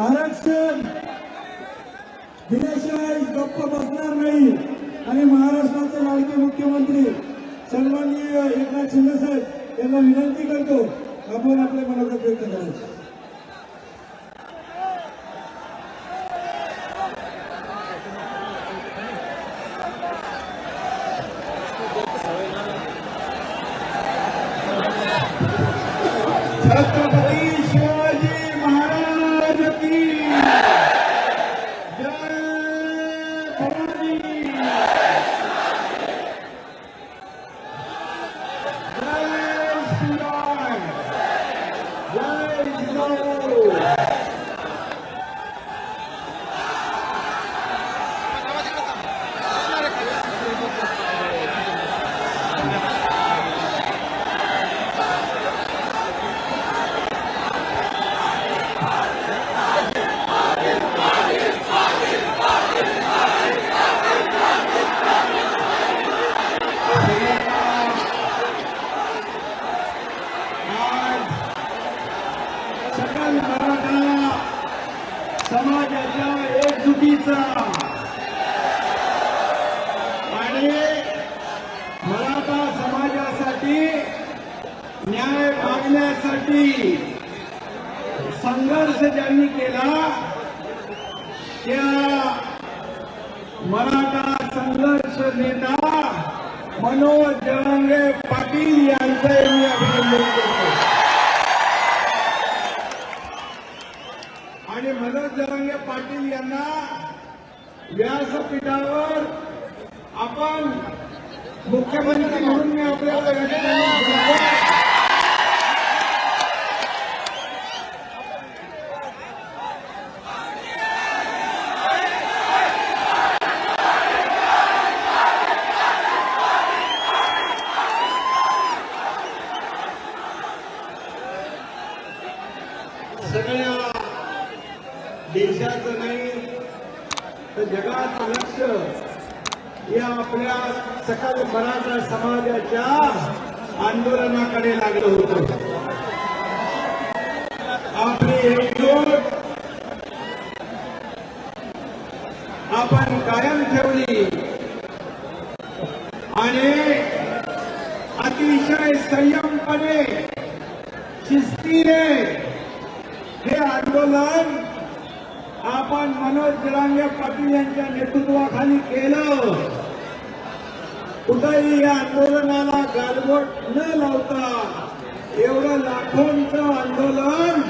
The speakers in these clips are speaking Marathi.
आरक्षण दिल्याशिवाय गप्प बसणार नाही आणि महाराष्ट्राचे लाडके मुख्यमंत्री सन्माननीय एकनाथ शिंदे साहेब यांना विनंती करतो आपण आपल्या मनाचा व्यक्त Thank you. ¡Vamos! एकजुटीचा आणि मराठा समाजासाठी न्याय मागण्यासाठी संघर्ष ज्यांनी केला त्या मराठा संघर्ष नेता मनोज जरांगे पाटील यांचे पाटील यांना व्यासपीठावर आपण मुख्यमंत्री म्हणून मी आपल्याला या ठिकाणी बोलवतो. सगळ्या देशाचं नाही तर जगाचं लक्ष या आपल्या सकल मराठा समाजाच्या आंदोलनाकडे लागलं होतं. आपली एकजूट आपण कायम ठेवली. आणि अतिशय संयमपणे शिस्तीने हे आंदोलन आपण मनोज जरांगे पाटील यांच्या नेतृत्वाखाली केलं. कुठंही या आंदोलनाला गालबोट न लावता एवढं लाखोंचं आंदोलन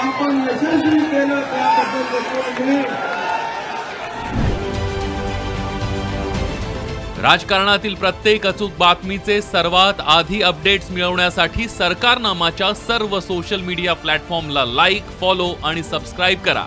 आपण यशस्वी केलं त्याबद्दल देखील राजकारणातील प्रत्येक अचूक बातमीचे सर्वात आधी अपडेट्स मिळवण्यासाठी सरकारनामाच्या सर्व सोशल मीडिया प्लॅटफॉर्मला लाईक फॉलो आणि सबस्क्राईब करा.